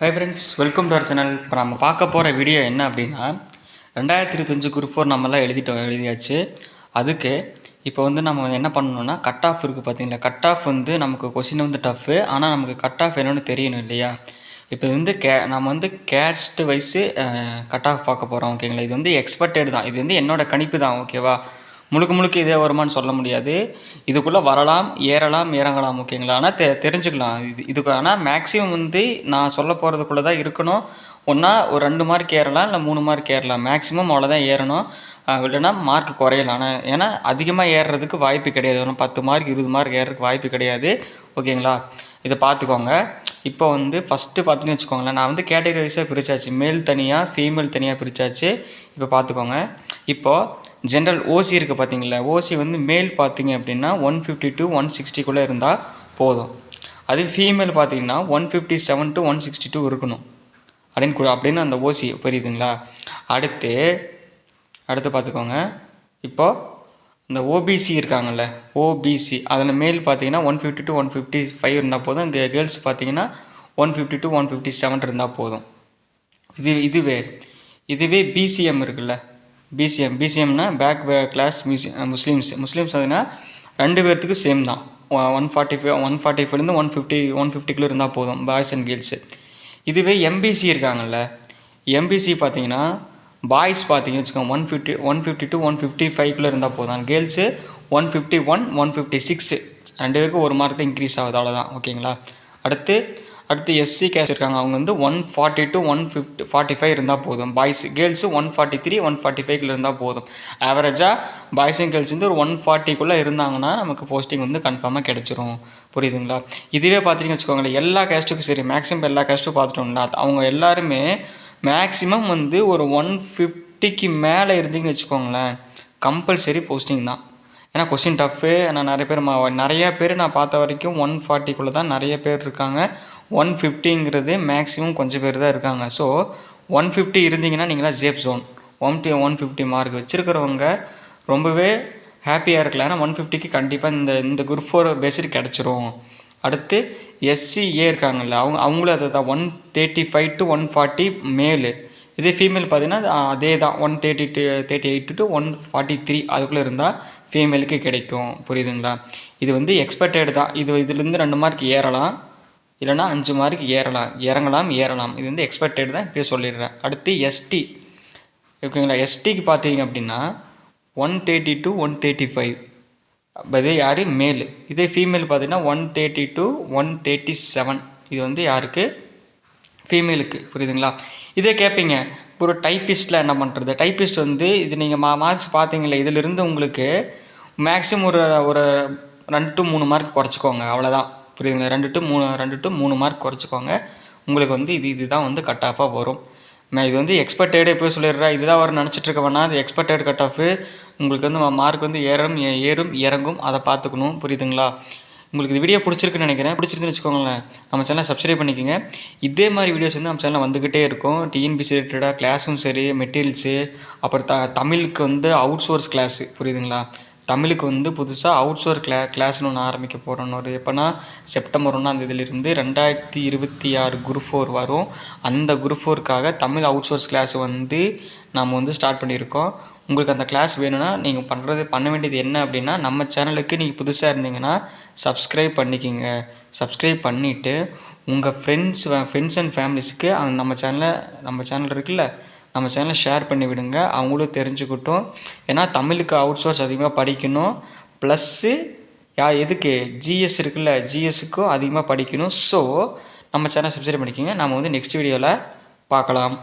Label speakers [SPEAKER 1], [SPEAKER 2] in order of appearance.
[SPEAKER 1] Hi friends welcome to our channel இப்போ நம்ம பார்க்க போகிற வீடியோ என்ன அப்படின்னா ரெண்டாயிரத்தி இருபத்தஞ்சு குரூப் ஃபோர் நம்மளாம் எழுதிட்டோம் எழுதியாச்சு. அதுக்கு இப்போ வந்து நம்ம என்ன பண்ணணும்னா கட் ஆஃப் இருக்குது பார்த்தீங்களா கட் ஆஃப் வந்து நமக்கு கொஷின் வந்து டஃப்பு ஆனால் நமக்கு கட் ஆஃப் என்னன்னு தெரியணும் இல்லையா? இப்போ வந்து கே நம்ம வந்து கேஸ்ட் வைஸு கட் ஆஃப் பார்க்க போகிறோம் ஓகேங்களா இது வந்து எக்ஸ்பெக்டட் தான். இது வந்து என்னோட கணிப்பு தான் ஓகேவா முழுக்க முழுக்க இதே வருமான்னு சொல்ல முடியாது. இதுக்குள்ளே வரலாம் ஏறலாம் இறங்கலாம் ஓகேங்களா? ஆனால் தெ தெரிஞ்சுக்கலாம். இது இதுக்கு ஆனால் மேக்ஸிமம் வந்து நான் சொல்ல போகிறதுக்குள்ளே தான் இருக்கணும். ஒன்றா ஒரு ரெண்டு மார்க் ஏறலாம் இல்லை மூணு மார்க் ஏறலாம். மேக்ஸிமம் அவ்வளோதான் ஏறணும். இல்லைன்னா மார்க் குறையலாம். ஆனால் ஏன்னா அதிகமாக ஏறுறதுக்கு வாய்ப்பு கிடையாது. ஒன்றும் பத்து மார்க் இருபது மார்க் ஏறுறதுக்கு வாய்ப்பு கிடையாது. ஓகேங்களா? இதை பார்த்துக்கோங்க. இப்போ வந்து ஃபஸ்ட்டு பார்த்தீங்கன்னு வச்சுக்கோங்களேன். நான் வந்து கேட்டகரி வைஸாக பிரிச்சாச்சு. மேல் தனியாக ஃபீமேல் தனியாக பிரித்தாச்சு இப்போ பார்த்துக்கோங்க. இப்போது ஜென்ரல் ஓசி இருக்குது பார்த்தீங்களா ஓசி வந்து மேல் பார்த்தீங்க அப்படின்னா ஒன் ஃபிஃப்டி டு ஒன் சிக்ஸ்டிக்குள்ளே இருந்தால் போதும். அது ஃபீமேல் பார்த்தீங்கன்னா one fifty seven to one sixty two இருக்கணும். அப்படின்னு கூட அப்படின்னு அந்த ஓசி புரியுதுங்களா? அடுத்து அடுத்து பார்த்துக்கோங்க இப்போது இந்த ஓபிசி இருக்காங்கல்ல ஓபிசி அதில் மேல் பார்த்தீங்கன்னா one fifty to one fifty five இருந்தால் போதும். இங்கே கேர்ள்ஸ் பார்த்தீங்கன்னா one fifty to one fifty seven இருந்தால் போதும். இது இதுவே இதுவே பிசிஎம் இருக்குல்ல. பிசிஎம் பிசிஎம்னா பேக் கிளாஸ் மியூசியம் முஸ்லீம்ஸ் முஸ்லீம்ஸ் அதுனா ரெண்டு பேர்த்துக்கும் சேம் தான். One forty five one forty ஃபைவ்லேருந்து ஒன் ஃபிஃப்டி ஒன் ஃபிஃப்டிக்குள்ளே இருந்தால் போதும் பாய்ஸ் அண்ட் கேர்ள்ஸு இதுவே எம்பிசி இருக்காங்கல்ல. எம்பிசி பார்த்தீங்கன்னா பாய்ஸ் பார்த்தீங்கன்னு வச்சுக்கோங்க one fifty one fifty to one fifty ஃபைவ்க்குள்ளே இருந்தால் போதும். Girls one fifty one one fifty six ரெண்டு பேருக்கும் ஒரு மார்க் தான் இன்க்ரீஸ் ஆகுது அவ்வளோதான் ஓகேங்களா அடுத்து அடுத்து எஸ்சி கேஸ் இருக்காங்க. அவங்க வந்து one forty to one fifty forty five இருந்தால் போதும் boys girls one forty three one forty ஃபைவ்க்குள்ள இருந்தால் போதும் ஆவரேஜாக பாய்ஸும் கேர்ள்ஸ் வந்து ஒரு ஒன் ஃபார்ட்டிக்குள்ளே இருந்தாங்கன்னா நமக்கு போஸ்டிங் வந்து கன்ஃபார்மாக கிடச்சிரும். புரியுதுங்களா? இதுவே பார்த்துட்டிங்க வச்சுக்கோங்களேன். எல்லா கேஸ்ட்டுக்கும் சரி மேக்ஸிமம் எல்லா கேஸ்ட்டும் பார்த்துட்டோம்னா அவங்க எல்லாருமே மேக்ஸிமம் வந்து ஒரு ஒன் ஃபிஃப்டிக்கு மேலே இருந்தீங்கன்னு வச்சுக்கோங்களேன். கம்பல்சரி போஸ்டிங் தான். ஏன்னா கொஸ்டின் டஃப்பு நான் நிறைய பேர் மா- நிறைய பேர் நான் பார்த்த வரைக்கும் ஒன் ஃபார்ட்டிக்குள்ளே தான் நிறைய பேர் இருக்காங்க. ஒன் ஃபிஃப்டிங்கிறது மேக்ஸிமம் கொஞ்சம் பேர் தான் இருக்காங்க. ஸோ ஒன் ஃபிஃப்டி இருந்தீங்கன்னா நீங்களாம் சேஃப் ஜோன் ஒன் டி ஒன் ஃபிஃப்டி மார்க் வச்சுருக்கிறவங்க ரொம்பவே ஹாப்பியாக இருக்கலாம். ஏன்னா ஒன் ஃபிஃப்டிக்கு கண்டிப்பாக இந்த இந்த குரூப் ஃபோர் பேஸ்டு கிடச்சிரும். அடுத்து எஸ்சிஏ இருக்காங்கல்ல அவங்க அவங்களும் அதை தான். One thirty five to one forty male இதே ஃபீமேல் பார்த்தீங்கன்னா அதே தான். One thirty to thirty eight to one forty three அதுக்குள்ளே இருந்தால் ஃபீமேலுக்கு கிடைக்கும். புரியுதுங்களா? இது வந்து எக்ஸ்பெக்டட் தான். இது இதுலேருந்து ரெண்டு மார்க் ஏறலாம். இல்லைன்னா அஞ்சு மார்க் ஏறலாம் இறங்கலாம் ஏறலாம். இது வந்து எக்ஸ்பெக்டட் தான் இப்போ சொல்லிடுறேன். அடுத்து எஸ்டி ஓகேங்களா? எஸ்டிக்கு பார்த்தீங்க அப்படின்னா one thirty to one thirty five இதே யார்? மேல் இதே ஃபீமேல் பார்த்தீங்கன்னா one thirty to one thirty seven இது வந்து யாருக்கு? ஃபீமேலுக்கு புரியுதுங்களா? இதே கேட்பீங்க ஒரு டைப்பிஸ்ட்டில் என்ன பண்ணுறது டைப்பிஸ்ட் வந்து இது நீங்கள் மா மார்க்ஸ் பார்த்தீங்களே இதிலிருந்து உங்களுக்கு மேக்ஸிமம் ஒரு ஒரு ரெண்டு டு மூணு மார்க் குறைச்சிக்கோங்க. அவ்வளோதான் புரியுதுங்களா? ரெண்டு டு மூணு ரெண்டு டு மூணு மார்க் குறைச்சிக்கோங்க. உங்களுக்கு வந்து இது இதுதான் வந்து கட் ஆஃபாக வரும். நான் இது வந்து எக்ஸ்பெக்டடு எப்போ சொல்லிடுறேன். இதுதான் வரும் நினச்சிட்டு இருக்க வேணா அது எக்ஸ்பெக்டட் கட் ஆஃபு உங்களுக்கு வந்து மார்க் வந்து ஏறும் ஏ- ஏறும் இறங்கும். அதை பார்த்துக்கணும். புரியுதுங்களா? உங்களுக்கு இது வீடியோ பிடிச்சிருக்குன்னு நினைக்கிறேன். பிடிச்சிருந்துன்னு வச்சுக்கோங்களேன். நம்ம சேனலை சப்ஸ்கிரைப் பண்ணிக்கோங்க. இதே மாதிரி வீடியோஸ் வந்து நம்ம சேனலில் வந்துக்கிட்டே இருக்கும். டிஎன்பிசி ரிலேட்டடாக கிளாஸும் சரி மெட்டீரியல்ஸு அப்புறம் த தமிழுக்கு வந்து அவுட் சோர்ஸ் கிளாஸு புரியுதுங்களா? தமிழுக்கு வந்து புதுசாக அவுட் சோர் கிளா கிளாஸ்னு ஒன்று ஆரம்பிக்க போகிறோம் ஒரு எப்போனா செப்டம்பர் ஒன்றாம் தேதியிலிருந்து ரெண்டாயிரத்தி இருபத்தி ஆறு குரூப் ஃபோர் வரும். அந்த குரூப் ஃபோருக்காக தமிழ் அவுட் சோர்ஸ் கிளாஸ் வந்து நாம் வந்து ஸ்டார்ட் பண்ணியிருக்கோம். உங்களுக்கு அந்த கிளாஸ் வேணும்னா நீங்கள் பண்ணுறது பண்ண வேண்டியது என்ன அப்படின்னா நம்ம சேனலுக்கு நீங்கள் புதுசாக இருந்தீங்கன்னா சப்ஸ்கிரைப் பண்ணிக்கிங்க. சப்ஸ்கிரைப் பண்ணிவிட்டு உங்கள் ஃப்ரெண்ட்ஸ் ஃப்ரெண்ட்ஸ் அண்ட் ஃபேமிலிஸ்க்கு நம்ம சேனலை நம்ம சேனல் இருக்குல்ல நம்ம சேனலை ஷேர் பண்ணி விடுங்க. அவங்களும் தெரிஞ்சுக்கிட்டும். ஏன்னா தமிழுக்கு அவுட் சோர்ஸ் அதிகமாக படிக்கணும். ப்ளஸ்ஸு யா எதுக்கு? ஜிஎஸ் இருக்குல்ல ஜிஎஸ்க்கும் அதிகமாக படிக்கணும். ஸோ நம்ம சேனல் சப்ஸ்கிரைப் பண்ணிக்கோங்க. நம்ம வந்து நெக்ஸ்ட் வீடியோவில் பார்க்கலாம்.